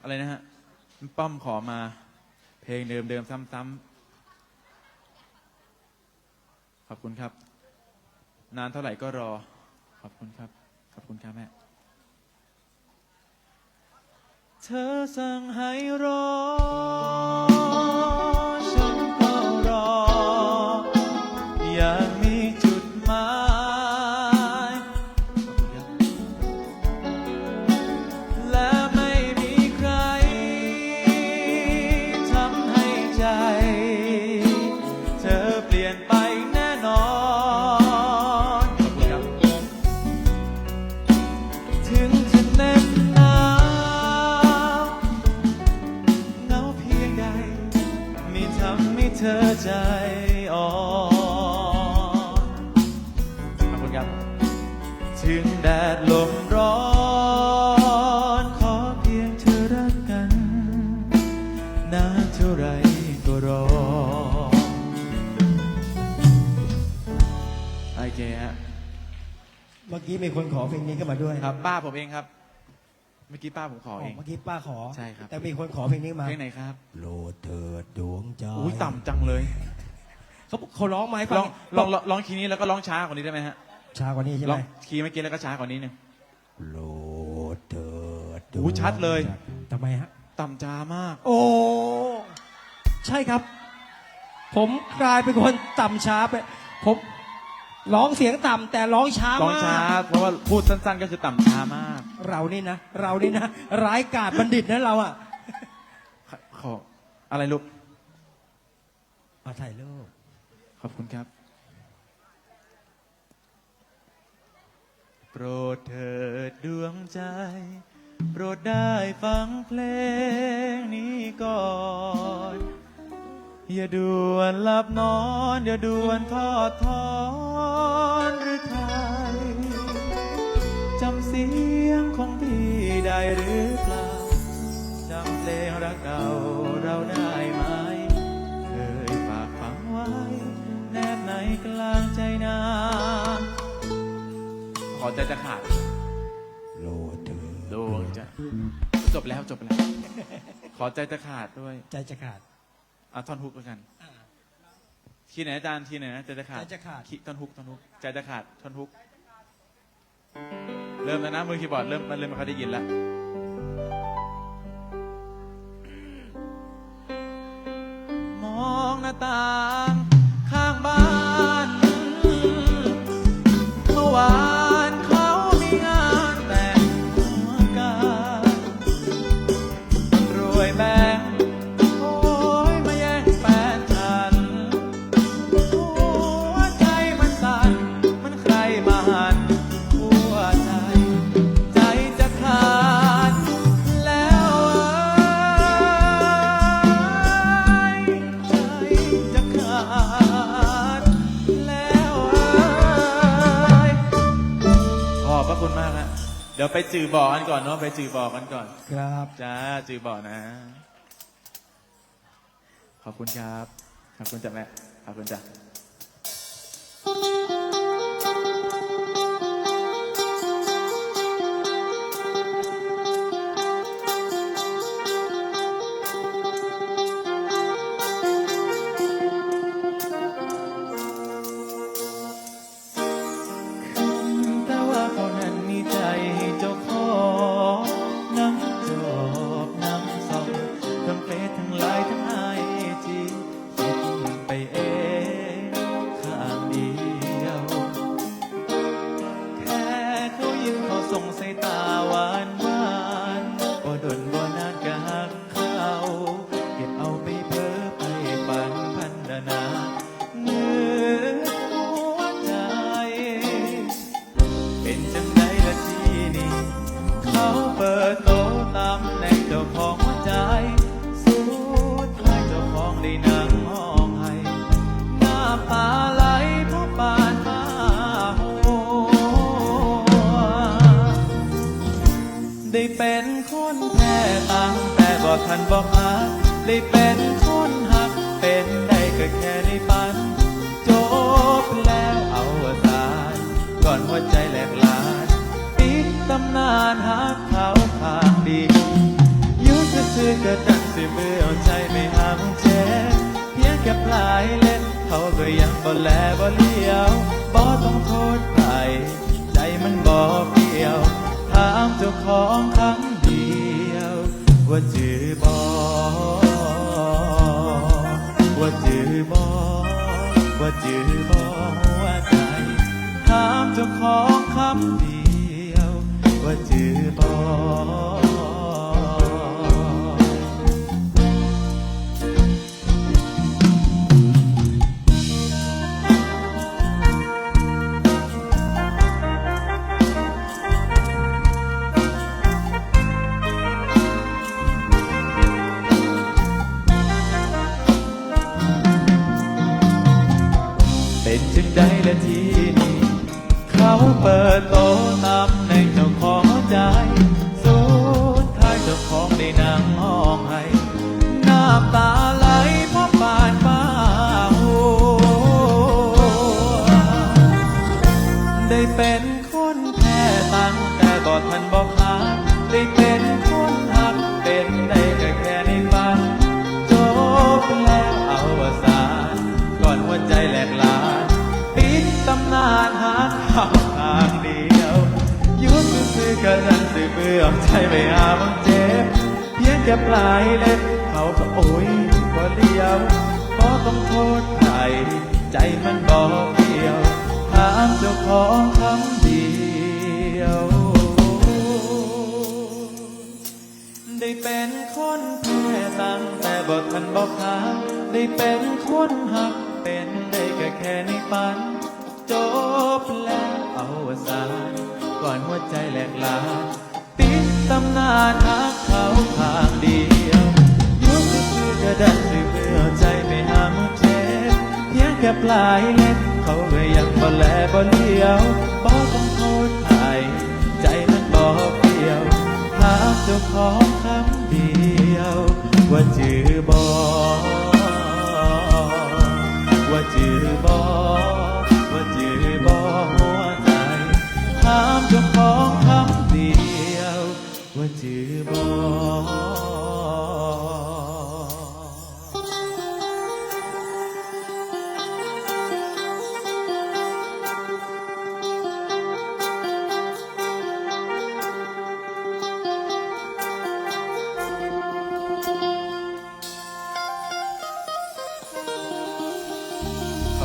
อะไรนะฮะป้อมขอมา เพลงเดิมเดิมๆซ้ำๆขอบคุณครับ นานเท่าไหร่ก็รอ ขอบคุณครับ ขอบคุณครับแม่เธอสั่งให้รอ เมื่อกี้มีคนขอเพลงนี้ขึ้นมาด้วยครับ ป้าผมเองครับ เมื่อกี้ป้าผมขออ๋อเอง เมื่อกี้ป้าขอใช่ครับ แต่มีคนขอเพลงนี้มาเพลงไหนครับโปรดเถิดดวงใจอุ้ยต่ำจังเลยเขาเขาร้องไหมลองลองลองลองคีย์นี้แล้วก็ร้องช้ากว่านี้ได้ไหมฮะช้ากว่านี้ใช่ลไหอมงคีย์เมื่อกี้แล้วก็ช้ากว่านี้หนึงโปรดเถิดดวงอู้ชัดเลยใจทำไมฮะต่ำจ้ามาก โอ้ใช่ครับ ผมกลายเป็นคนต่ำช้าไปผม ร้องเสียงต่ำแต่ร้องช้าร้องมากช้าเพราะว่าพูดสั้นๆ ก็คือต่ำช้ามาก เรานี่นะ เรานี่นะ ร้ายกาจบัณฑิตนะเราอะขขออะไรลูก มาถ่ายรูปขอบคุณครับ โปรดเถิดดวงใจ โปรดได้ฟังเพลงนี้ก่อน อย่าด่วนหลับนอน อย่าด่วนทอดทอนหรือไทยจำเสียงของพี่ได้หรือเปล่าจำเพลงรักเก่าเราได้ไหมเคยฝากฝังไว้ แนบในกลางใจนาขอใจจะขาดโปรดเถิดดวงใจจบแล้วจบแล้ว ขอใจจะขาดด้วย ใจจะขาดเอาท่อนฮุกแล้วกันทีไหนอาจารย์ทีไหนนะใจจะขาดใจจะขาดคีย์ท่อนฮุกท่อนฮุกใจจะขาดท่อนฮุก เริ่มแล้วนะมือคีย์บอร์ดเริ่มมันเริ่มไมันเขาได้ยินแล้วมองหน้าต่าง ขอบพระคุณมากฮะเดี๋ยวไปจือบอกกันก่อนเนาะไปจือบอกกันก่อน ครับจ้าจือบอกนะ ขอบคุณครับ ขอบคุณจ้ะแม่ ขอบคุณจ้ะ เป็นจังไดละทีนี้เขาเปิดโตตำในเจ้าของหัวใจ สุดท้ายเจ้าของได้นั่งห้องให้หน้าปลาไหลเพราะปานมาหัวได้เป็นคนแพ้ตังแต่บ่ทันบอกหาได้เป็น อนหัวใจแหลกลานปิดตำนานหักเขาข้างดียู่ใสอก็ดันสิมือเอาใจไม่หามเจ็บเพียงแค่ปลายเล็บเขาก็ยังบ่แลบ่เลี้ยวบ่ต้องโทษใครใจมันบ่เปลี่ยวถามเจ้าของคำเดียว ว่าจือบ่ว่าจือบ่ว่าจือบ่ว่าจถาม เจ้าของคำเดียว ว่าจือบ่เเขาเปิดโตตำในเจ้าของใจ สุดท้ายเจ้าของได้นางห้องให้ น้ำตาไหลเพราะบาดฟ้าหัวได้เป็นคนแพ้ตั้งแต่ก่อนทันบอกหาได้เป็นคนหักเป็นได้ก็แค่ในฝันจบแล้วเอาวสานก่อนหัวใจแหลกลานปิดตำนานหา เขาทางเดียวยุ่งซื่อกันนั้นสื่อเบื่อใจไม่หาบังเจ็บ เพียงแค่ปลายเล็บเขาก็โอยบ่เลี้ยวก็ต้องโทษใคร ใจมันบอกเดียวถามเจ้าของคำเดียว ได้เป็นคนแพ้ตั้งแต่บอกทันบอกหาได้เป็นคนหักเป็นได้แค่แค่ในฝัน ก่อนหัวใจแหลกลาปิดตำนานหักเขาทางเดียวยุบคือกระดันสิเพื่อใจไม่หามือเจ็บเพียงแค่ปลายเล็บเขาก็ยังบ่แลบ่เลี้ยวบอกต้องโทษใครใจมันบอกเดียวถามเจ้าของคำเดียว ว่าจือบอว่าจือบอ